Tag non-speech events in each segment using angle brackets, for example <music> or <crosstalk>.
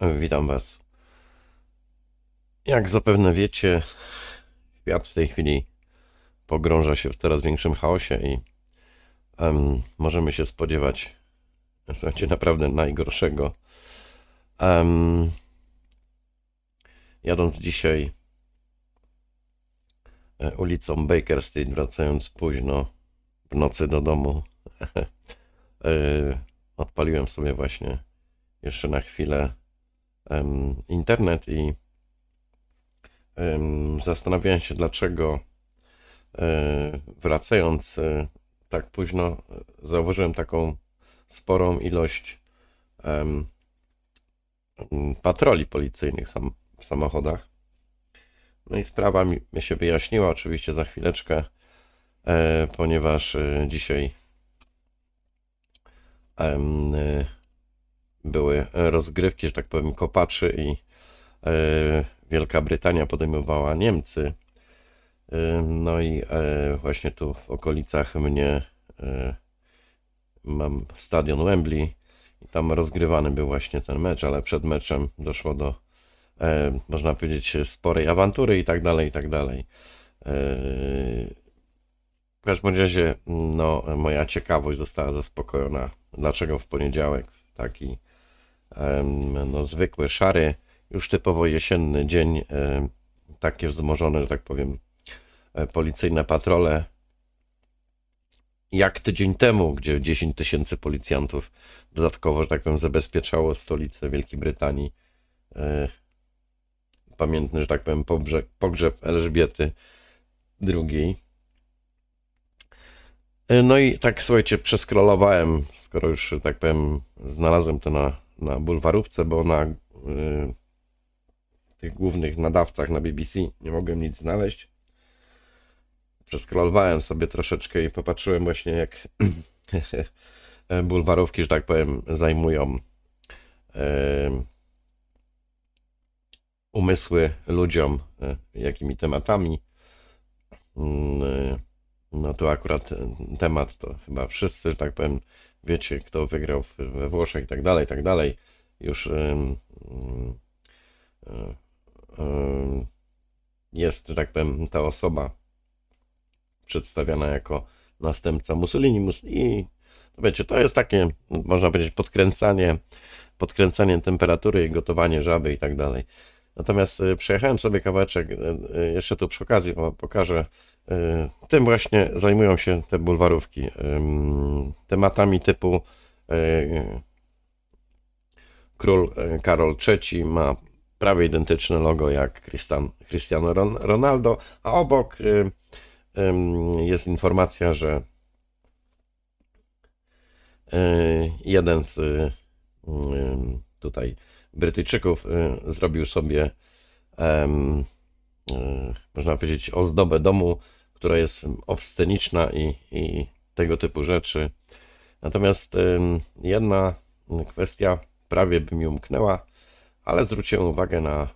Witam Was. Jak zapewne wiecie, świat w tej chwili pogrąża się w coraz większym chaosie i em, możemy się spodziewać, słuchajcie, naprawdę najgorszego. Em, jadąc dzisiaj e, ulicą Baker Street, wracając późno w nocy do domu, <laughs> e, odpaliłem sobie właśnie jeszcze na chwilę internet i em, zastanawiałem się, dlaczego e, wracając e, tak późno, zauważyłem taką sporą ilość patroli policyjnych w samochodach. No i sprawa mi, się wyjaśniła oczywiście za chwileczkę, e, ponieważ dzisiaj były rozgrywki, że tak powiem, kopaczy i e, Wielka Brytania podejmowała Niemcy. E, No i e, właśnie tu w okolicach mnie mam stadion Wembley i tam rozgrywany był właśnie ten mecz, ale przed meczem doszło do, można powiedzieć, sporej awantury i tak dalej, i tak dalej. W każdym razie, no, moja ciekawość została zaspokojona. Dlaczego w poniedziałek w taki no, zwykły, szary, już typowo jesienny dzień, em, takie wzmożone, że tak powiem, e, policyjne patrole, jak tydzień temu, gdzie 10 tysięcy policjantów dodatkowo, że tak powiem, zabezpieczało stolicę Wielkiej Brytanii. E, Pamiętny, że tak powiem, pogrzeb, pogrzeb Elżbiety II. E, No i tak, słuchajcie, przeskrolowałem, skoro już, tak powiem, znalazłem to na, na bulwarówce, bo na y, tych głównych nadawcach na BBC nie mogłem nic znaleźć. Przeskrolowałem sobie troszeczkę i popatrzyłem właśnie, jak <clears throat> bulwarówki, że tak powiem, zajmują em, umysły ludziom, e, jakimi tematami. Mm, e, No tu akurat e, temat to chyba wszyscy, że tak powiem, wiecie, kto wygrał we Włoszech i tak dalej, i tak dalej. Już jest, że tak powiem, ta osoba przedstawiana jako następca Mussolini. Mus- I to wiecie, to jest takie, można powiedzieć, podkręcanie, podkręcanie temperatury i gotowanie żaby i tak dalej. Natomiast e, przejechałem sobie kawałeczek, e, e, jeszcze tu przy okazji pokażę, tym właśnie zajmują się te bulwarówki. em, Tematami typu e, król e, Karol III ma prawie identyczne logo jak Cristian- Cristiano Ron- Ronaldo, a obok e, jest informacja, że e, jeden z e, tutaj Brytyjczyków e, zrobił sobie e, można powiedzieć ozdobę domu, która jest obsceniczna i, i tego typu rzeczy. Natomiast jedna kwestia prawie by mi umknęła, ale zwróciłem uwagę na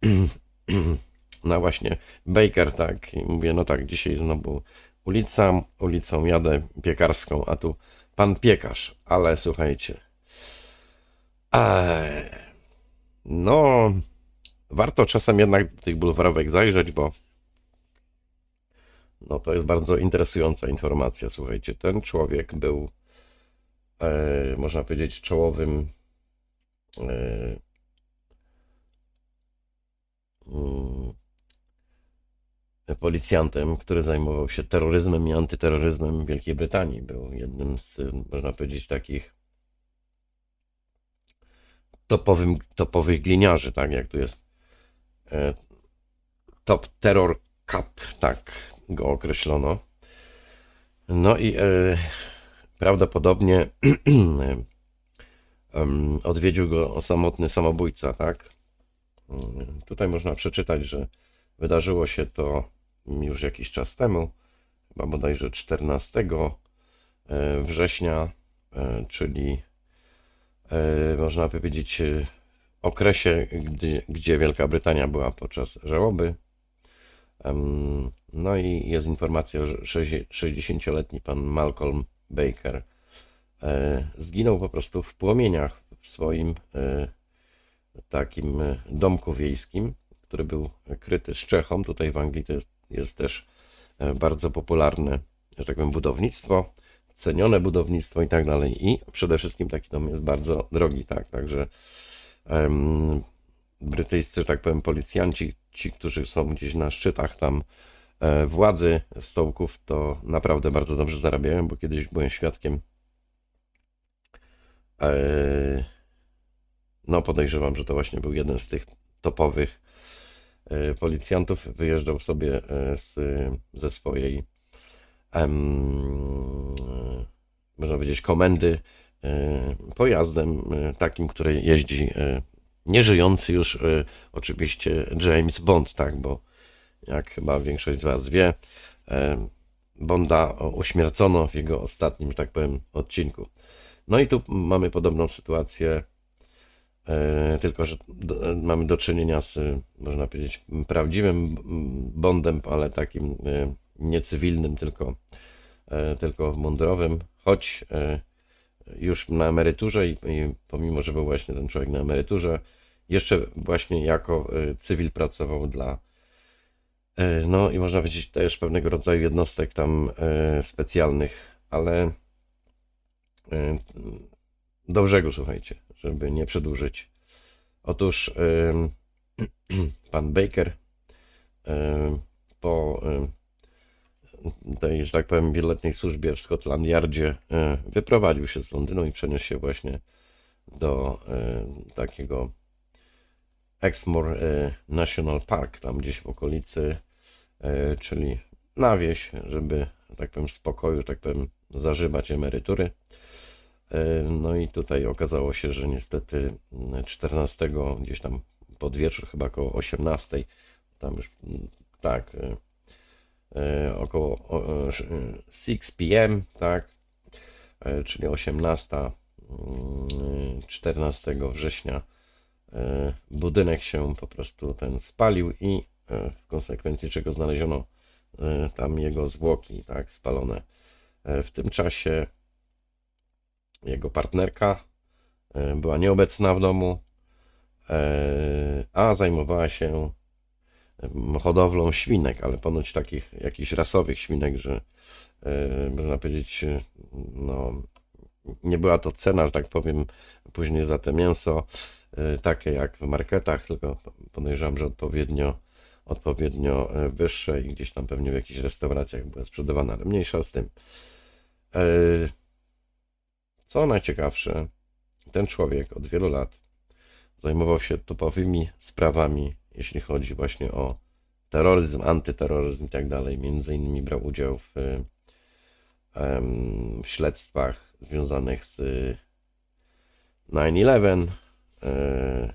<clears throat> na właśnie Baker, tak, i mówię, no tak, dzisiaj znowu ulica, ulicą jadę piekarską, a tu pan piekarz, ale słuchajcie, eee, no, warto czasem jednak do tych bulwarówek zajrzeć, bo no to jest bardzo interesująca informacja, słuchajcie, ten człowiek był, e, można powiedzieć, czołowym e, mm, policjantem, który zajmował się terroryzmem i antyterroryzmem w Wielkiej Brytanii. Był jednym z, można powiedzieć, takich topowym, topowych gliniarzy, tak jak tu jest e, Top Terror Cup, tak go określono. No i e, prawdopodobnie <clears throat> odwiedził go samotny samobójca, tak? Mm, Tutaj można przeczytać, że wydarzyło się to już jakiś czas temu, chyba bodajże 14 e, września, e, czyli e, można powiedzieć e, okresie, gdy, gdzie Wielka Brytania była podczas żałoby. No i jest informacja, że sześćdzie- 60-letni pan Malcolm Baker e, zginął po prostu w płomieniach w swoim e, takim domku wiejskim, który był kryty strzechą. Tutaj w Anglii to jest, jest też e, bardzo popularne, że tak powiem, budownictwo, cenione budownictwo i tak dalej. I przede wszystkim taki dom jest bardzo drogi, tak, także brytyjscy, że tak powiem, policjanci, ci, którzy są gdzieś na szczytach tam e, władzy stołków, to naprawdę bardzo dobrze zarabiają, bo kiedyś byłem świadkiem e, no podejrzewam, że to właśnie był jeden z tych topowych e, policjantów. Wyjeżdżał sobie e, z, ze swojej, em, można powiedzieć, komendy pojazdem e, takim, który jeździ e, nieżyjący już oczywiście James Bond, tak, bo jak chyba większość z Was wie, Bonda uśmiercono w jego ostatnim, że tak powiem, odcinku. No i tu mamy podobną sytuację tylko że mamy do czynienia z, można powiedzieć, prawdziwym Bondem, ale takim niecywilnym, tylko, tylko mundurowym, choć już na emeryturze i, i pomimo, że był właśnie ten człowiek na emeryturze, jeszcze właśnie jako e, cywil pracował dla e, no i można powiedzieć też pewnego rodzaju jednostek tam e, specjalnych, ale do brzegu, słuchajcie, żeby nie przedłużyć. Otóż <clears throat> pan Baker po tej, że tak powiem, wieloletniej służbie w Scotland Yardzie y, wyprowadził się z Londynu i przeniósł się właśnie do y, takiego Exmoor y, National Park, tam gdzieś w okolicy, czyli na wieś, żeby, że tak powiem, w spokoju, tak powiem, zażywać emerytury. E, No i tutaj okazało się, że niestety mm, 14 gdzieś tam pod wieczór, chyba około 18, tam już tak, e, e, około o, e, 6 p.m., tak, e, czyli 18, mm, 14 września e, budynek się po prostu ten spalił i e, w konsekwencji czego znaleziono e, tam jego zwłoki, tak, spalone. E, W tym czasie jego partnerka e, była nieobecna w domu, e, a zajmowała się hodowlą świnek, ale ponoć takich jakichś rasowych świnek, że e, można powiedzieć, e, no, nie była to cena, że tak powiem, później za te mięso e, takie jak w marketach, tylko podejrzewam, że odpowiednio, odpowiednio wyższe i gdzieś tam pewnie w jakichś restauracjach były sprzedawane, ale mniejsza z tym. Co najciekawsze, ten człowiek od wielu lat zajmował się topowymi sprawami, jeśli chodzi właśnie o terroryzm, antyterroryzm i tak dalej. Między innymi brał udział w, w śledztwach związanych z 9-11. e,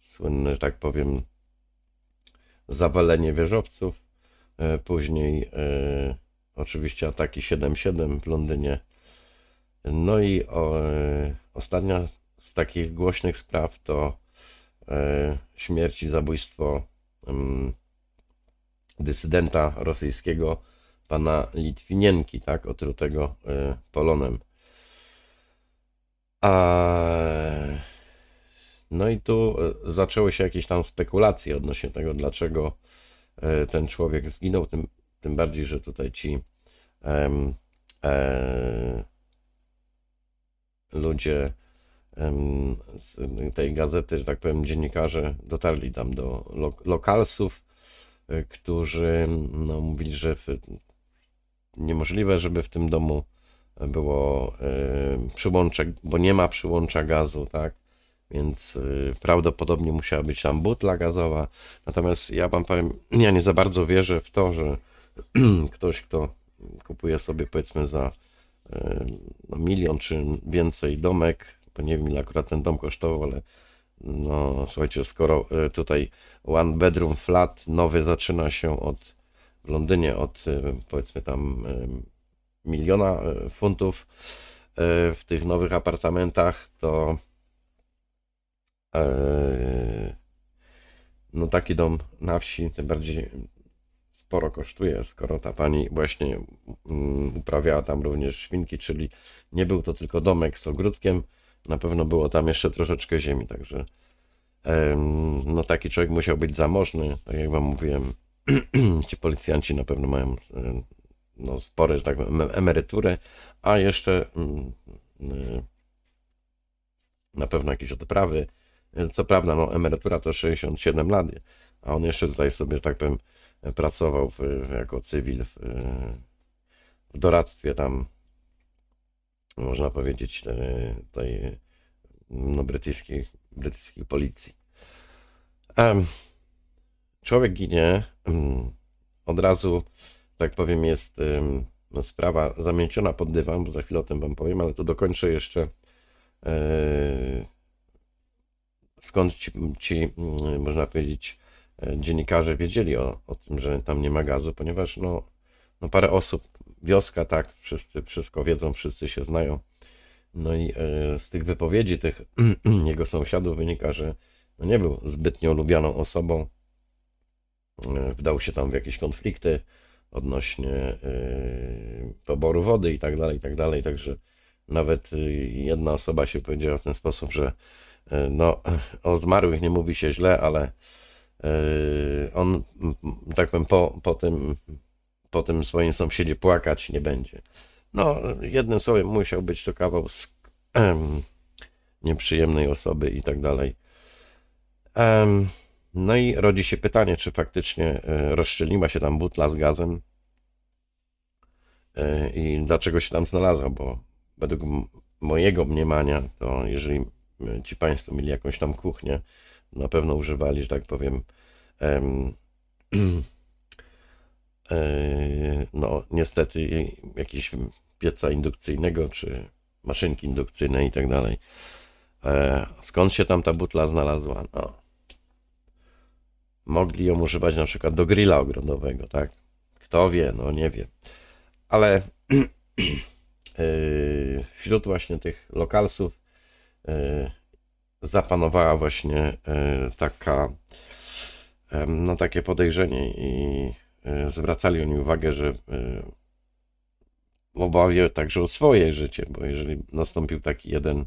Słynne, że tak powiem, zawalenie wieżowców. E, Później e, oczywiście ataki 7-7 w Londynie. No i o, ostatnia z takich głośnych spraw to e, śmierć i zabójstwo em, dysydenta rosyjskiego, pana Litwinienki, tak, otrutego e, polonem. A, no i tu e, zaczęły się jakieś tam spekulacje odnośnie tego, dlaczego ten człowiek zginął, tym, tym bardziej, że tutaj ci em, e, ludzie em, z tej gazety, że tak powiem, dziennikarze dotarli tam do lo lokalsów, y, którzy no, mówili, że niemożliwe, żeby w tym domu było y, przyłącze, bo nie ma przyłącza gazu, tak? Więc y, prawdopodobnie musiała być tam butla gazowa. Natomiast ja wam powiem, <clears throat> ja nie za bardzo wierzę w to, że <clears throat> ktoś, kto kupuje sobie powiedzmy za e, no, milion czy więcej domek, nie wiem ile akurat ten dom kosztował, ale no słuchajcie, skoro e, tutaj one bedroom flat nowy zaczyna się od w Londynie od e, powiedzmy tam e, miliona funtów w tych nowych apartamentach, to no taki dom na wsi, tym bardziej sporo kosztuje, skoro ta pani właśnie mm, uprawiała tam również świnki, czyli nie był to tylko domek z ogródkiem, na pewno było tam jeszcze troszeczkę ziemi, także no taki człowiek musiał być zamożny, tak jak wam mówiłem, <clears throat> ci policjanci na pewno mają no, spore, tak powiem, em- emerytury, a jeszcze mm, y, na pewno jakieś odprawy. Co prawda, no, emerytura to 67 lat, a on jeszcze tutaj sobie, że tak powiem, pracował w, jako cywil w, w doradztwie tam, można powiedzieć, e, tej no, brytyjskiej, brytyjskiej policji. Człowiek ginie, od razu, tak powiem, jest sprawa zamieciona pod dywan, bo za chwilę o tym wam powiem, ale tu dokończę jeszcze e, skąd ci, ci mm, można powiedzieć, e, dziennikarze wiedzieli o, o tym, że tam nie ma gazu, ponieważ no, no parę osób, wioska, tak, wszyscy wszystko wiedzą, wszyscy się znają. No i e, z tych wypowiedzi tych <clears throat> jego sąsiadów wynika, że no nie był zbytnio lubianą osobą. E, Wdał się tam w jakieś konflikty odnośnie e, poboru wody i tak dalej, i tak dalej. Także nawet jedna osoba się powiedziała w ten sposób, że no, <clears throat> o zmarłych nie mówi się źle, ale on, tak powiem, po, po, tym, po tym swoim sąsiedzie płakać nie będzie. No, jednym słowem musiał być to kawał em, nieprzyjemnej osoby i tak dalej. Em, no i rodzi się pytanie, czy faktycznie e, rozszczelniła się tam butla z gazem e, i dlaczego się tam znalazła, bo według mojego mniemania, to jeżeli e, ci państwo mieli jakąś tam kuchnię, na pewno używali, że tak powiem, em, <clears throat> no niestety jakiegoś pieca indukcyjnego, czy maszynki indukcyjnej i tak dalej. E, Skąd się tam ta butla znalazła? No, mogli ją używać na przykład do grilla ogrodowego, tak? Kto wie, no nie wiem. Ale <clears throat> yy, wśród właśnie tych lokalsów yy, zapanowała właśnie yy, taka, no takie podejrzenie i yy, zwracali oni uwagę, że yy, obawia także o swoje życie, bo jeżeli nastąpił taki jeden,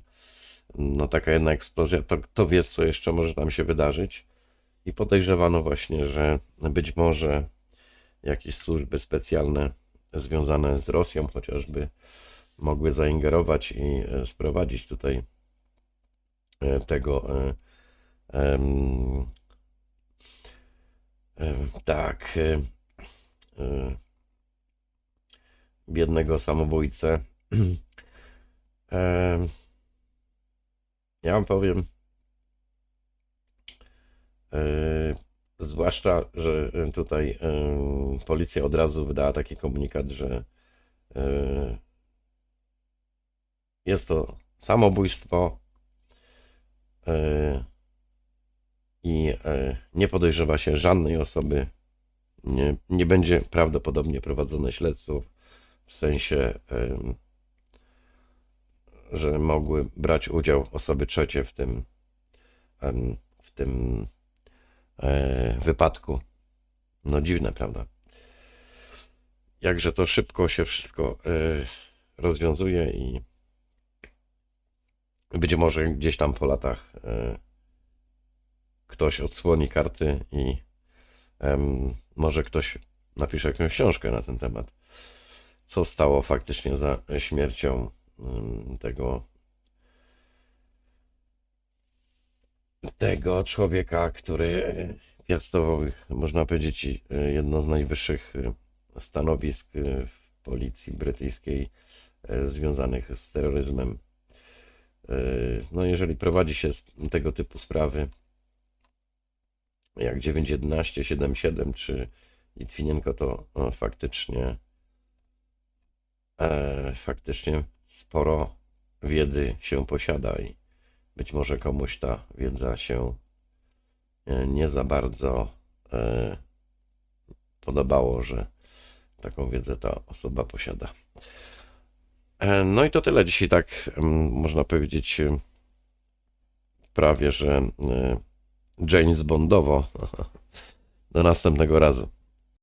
no taka jedna eksplozja, to kto wie, co jeszcze może tam się wydarzyć. I podejrzewano właśnie, że być może jakieś służby specjalne związane z Rosją chociażby mogły zaingerować i e, sprowadzić tutaj e, tego e, tak e, biednego samobójcę. <clears throat> Ja wam powiem, e, zwłaszcza, że tutaj e, policja od razu wydała taki komunikat, że jest to samobójstwo i nie podejrzewa się żadnej osoby. Nie, nie będzie prawdopodobnie prowadzone śledztwo w sensie, że mogły brać udział osoby trzecie w tym, w tym e, wypadku. No dziwne, prawda? Jakże to szybko się wszystko e, rozwiązuje i być może gdzieś tam po latach e, ktoś odsłoni karty i może ktoś napisze jakąś książkę na ten temat. Co stało faktycznie za śmiercią em, tego tego człowieka, który piastował, można powiedzieć, e, jedno z najwyższych e, stanowisk e, w policji brytyjskiej związanych z terroryzmem. No, jeżeli prowadzi się tego typu sprawy, jak 911, 77 czy Litwinienko, to no, faktycznie e, faktycznie sporo wiedzy się posiada i być może komuś ta wiedza się e, nie za bardzo e, podobało, że taką wiedzę ta osoba posiada. E, No i to tyle dzisiaj, tak em, można powiedzieć, em, prawie że e, James Bondowo. <laughs> Do następnego razu.